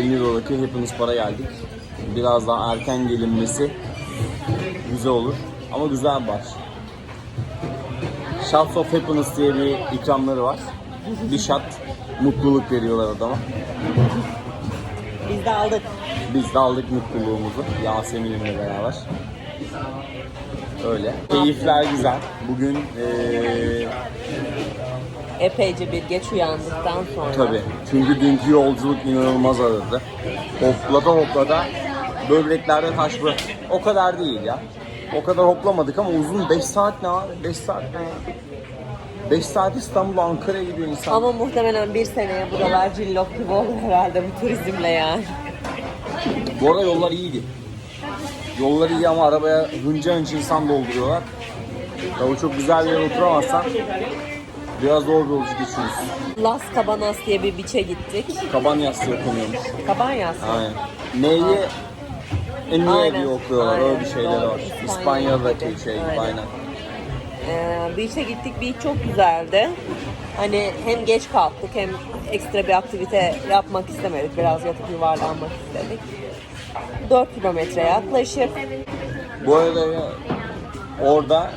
El Nido'daki Happiness Bar'a geldik. Biraz daha erken gelinmesi güzel olur. Ama güzel bar. Shots of Happiness diye bir ikramları var. Bir shot mutluluk veriyorlar adama. Biz de aldık. Biz de aldık mutluluğumuzu Yasemin'imle beraber. Öyle. Keyifler güzel. Bugün eee Epeyce bir geç uyandıktan sonra. tabii. Çünkü dünkü yolculuk inanılmaz aradı. Hoplata hoplata böbreklerde taş bırak. O kadar değil ya. O kadar hoplamadık ama uzun 5 saat ne abi? 5 saat ne ya? 5 saat İstanbul Ankara'ya gidiyor insan. Ama muhtemelen bir seneye buralar cillop gibi olur herhalde bu turizmle yani. Bu arada yollar iyiydi. Yollar iyi ama arabaya hınca hınç insan dolduruyorlar. Ya o çok güzel bir yere oturamazsan biraz zor bir yolculuk geçiyorsun. Las Cabanas diye bir biçe gittik. Kaban yastığı okunuyormuş. Kabanyas. Aynen. Neyi en Aynen, diye okuyorlar. Öyle aynen. bir şeyler Doğru, var. İspanya'da. İspanya'daki şey gibi Aynen. aynen. Ee, beach'e gittik. Beach çok güzeldi. Hani hem geç kalktık hem ekstra bir aktivite yapmak istemedik. Biraz yatıp yuvarlanmak istedik. 4 kilometre yaklaşık. Bu arada orada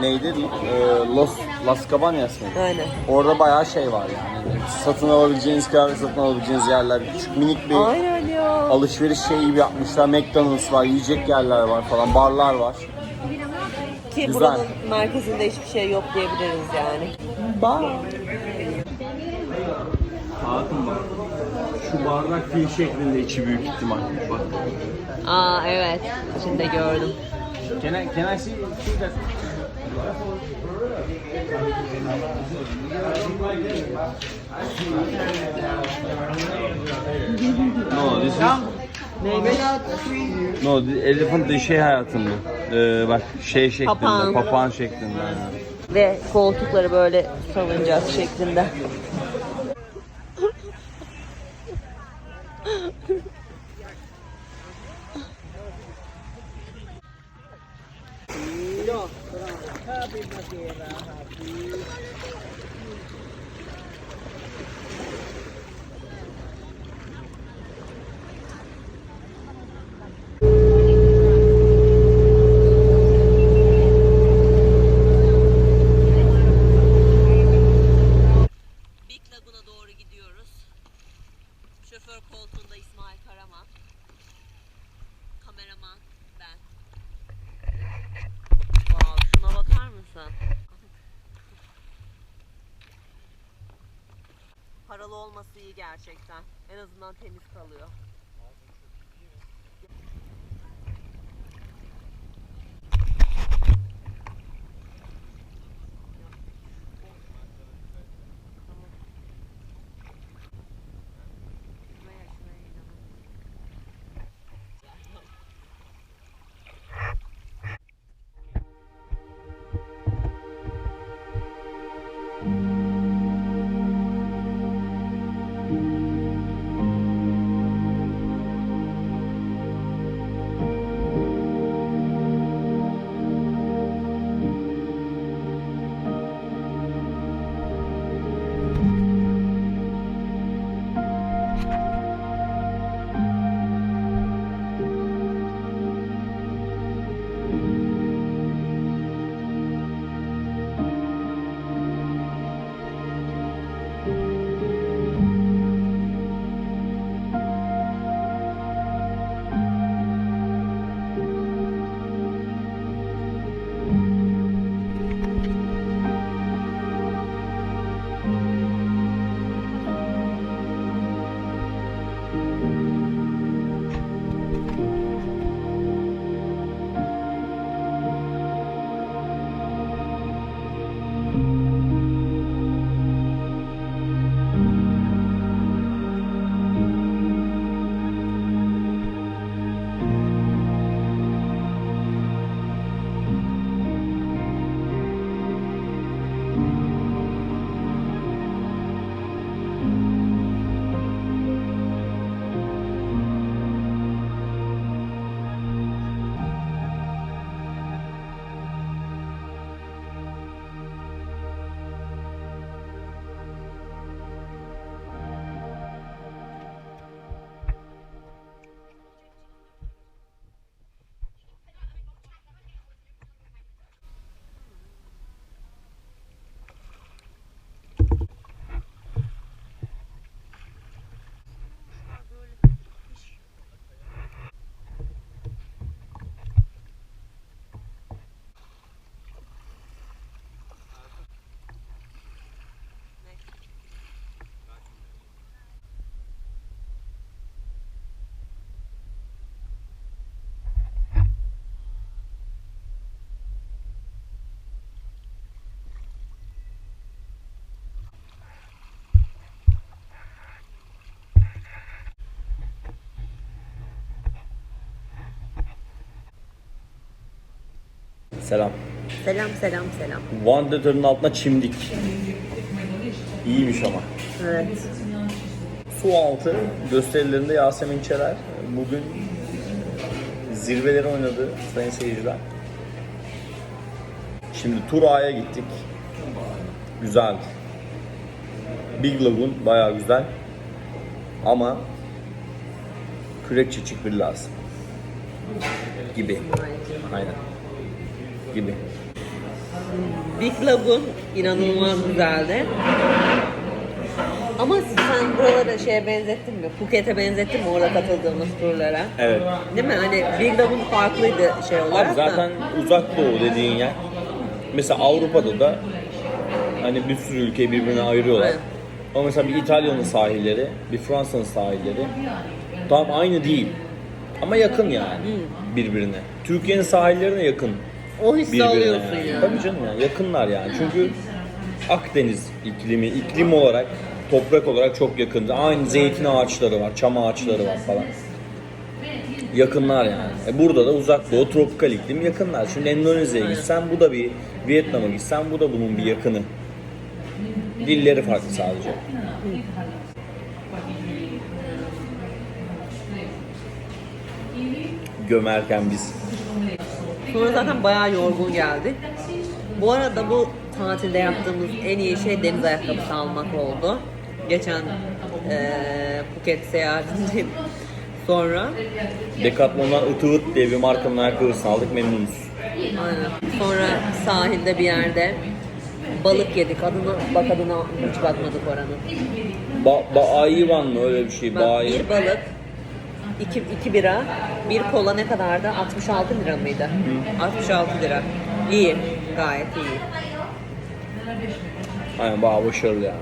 neydi? Ee, Los Las Cabañas mı? Aynen. Orada bayağı şey var yani. Satın alabileceğiniz, kıyafet satın alabileceğiniz yerler. Küçük minik bir Aynen ya. alışveriş şeyi gibi yapmışlar. McDonald's var, yiyecek yerler var falan, barlar var. Ki Güzel. buranın merkezinde hiçbir şey yok diyebiliriz yani. Bar. Hatun bak. Şu bardak fil şeklinde içi büyük ihtimal. Bak. Aa evet. İçinde gördüm. Can I, can I see, see that? No, this is... No, the elephant de şey hayatım bu. Ee, bak şey şeklinde, Papağan. papağan şeklinde. Ve koltukları böyle salıncak şeklinde. Gerçekten. En azından temiz kalıyor. Selam. Selam selam selam. Wanderer'ın altına çimdik. İyiymiş ama. Evet. Su altı gösterilerinde Yasemin Çeler bugün zirveleri oynadı sayın seyirciler. Şimdi Tur A'ya gittik. Güzel. Big Lagoon bayağı güzel. Ama kürek çiçik bir lazım. Gibi. Aynen. Gibi. Big Lagoon inanılmaz güzeldi. Ama sen buraları şeye benzettin mi? Phuket'e benzettin mi orada katıldığımız turlara? Evet. Değil mi? Hani Big Lagoon farklıydı şey olarak Abi zaten uzak doğu dediğin yer. Mesela Avrupa'da da hani bir sürü ülkeyi birbirine ayırıyorlar. Evet. Ama mesela bir İtalya'nın sahilleri, bir Fransa'nın sahilleri tam aynı değil. Ama yakın yani birbirine. Türkiye'nin sahillerine yakın da o hissi birbirine. alıyorsun yani. ya. Tabii canım yani yakınlar yani. Çünkü Akdeniz iklimi, iklim olarak, toprak olarak çok yakın. Aynı zeytin ağaçları var, çam ağaçları var falan. Yakınlar yani. E burada da uzak doğu tropikal iklim yakınlar. Şimdi Endonezya'ya gitsen bu da bir, Vietnam'a gitsen bu da bunun bir yakını. Dilleri farklı sadece. Gömerken biz. Sonra zaten bayağı yorgun geldik. Bu arada bu tatilde yaptığımız en iyi şey deniz ayakkabısı almak oldu. Geçen eee Phuket seyahatinden sonra. Decathlon'dan Itıvıt diye bir markanın ayakkabısını aldık memnunuz. Aynen. Sonra sahilde bir yerde balık yedik. Adını bak adına hiç bakmadık oranın. Ba, ba Ayvan mı öyle bir şey? Bak, Ba bir balık, iki, iki bira, bir kola ne kadardı? 66 lira mıydı? 66 lira. İyi, gayet iyi. Aynen bayağı başarılı yani.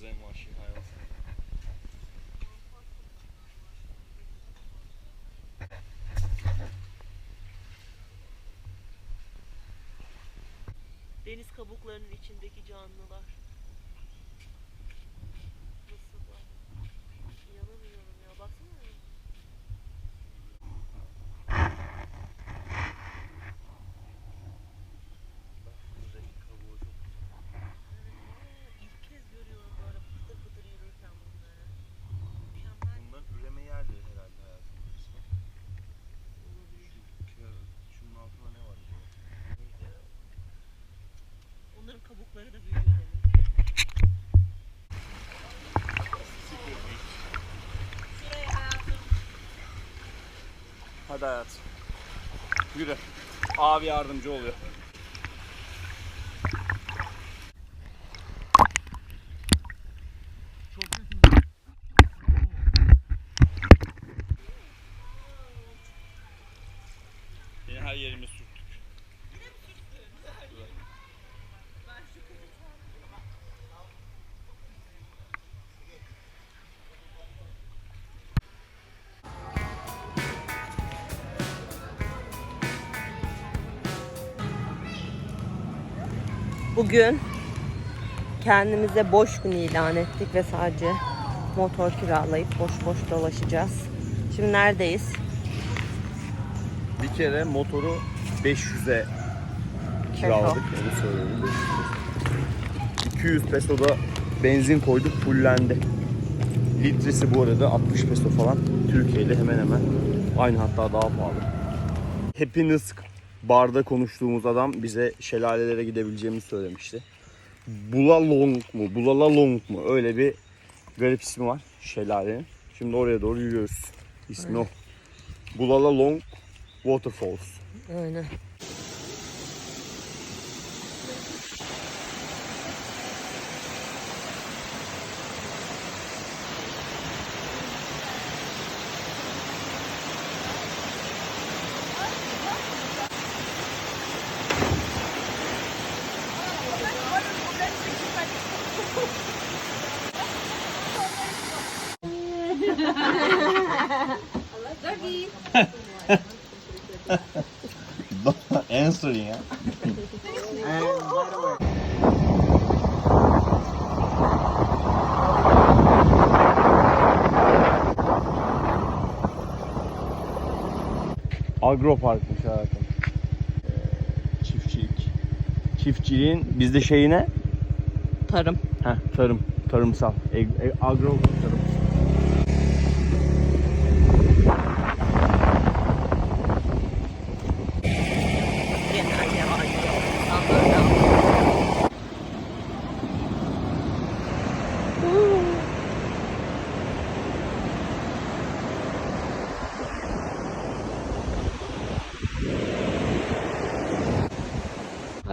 Varız en vahşi hayvan. Deniz kabuklarının içindeki canlılar. Hadi hayat. Yürü. Abi yardımcı oluyor. Bugün kendimize boş gün ilan ettik ve sadece motor kiralayıp boş boş dolaşacağız. Şimdi neredeyiz? Bir kere motoru 500'e kiraladık. Onu söyleyelim. 200 pesoda benzin koyduk fullendi. Litresi bu arada 60 peso falan. Türkiye ile hemen hemen aynı hatta daha pahalı. Happiness barda konuştuğumuz adam bize şelalelere gidebileceğimizi söylemişti. Bulalong mu? Bulalalong mu? Öyle bir garip ismi var şelalenin. Şimdi oraya doğru yürüyoruz. İsmi o. Bulalalong Waterfalls. Aynen. Answering ya. Agroparkmış hayatım. Ee, çiftçilik. Çiftçiliğin bizde şeyi ne? Tarım. Heh, tarım. Tarımsal. E, e, agro tarım.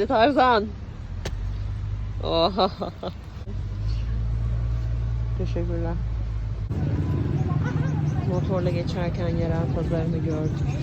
Hadi Tarzan. Oha. Teşekkürler. Motorla geçerken yerel pazarını gördük.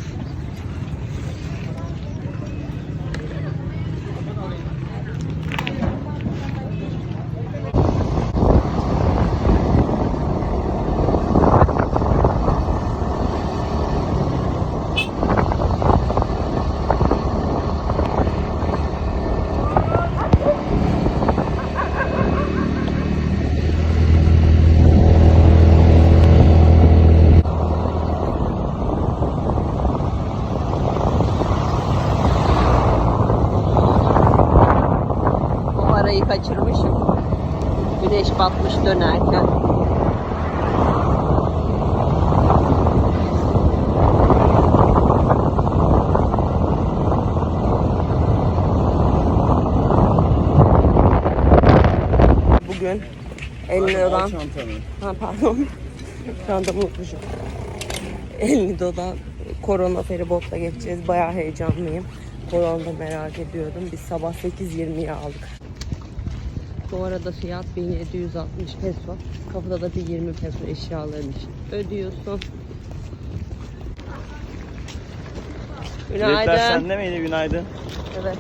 Güneş batmış dönerken. Bugün 50 liradan Ha pardon. Çantamı unutmuşum. 50 dodan korona feribotla geçeceğiz. Bayağı heyecanlıyım. Korona merak ediyordum. Biz sabah 8.20'ye aldık. Bu arada fiyat 1760 peso. Kapıda da bir 20 peso eşyaların için ödüyorsun. Biletler Günaydın. sende miydi? Günaydın. Evet.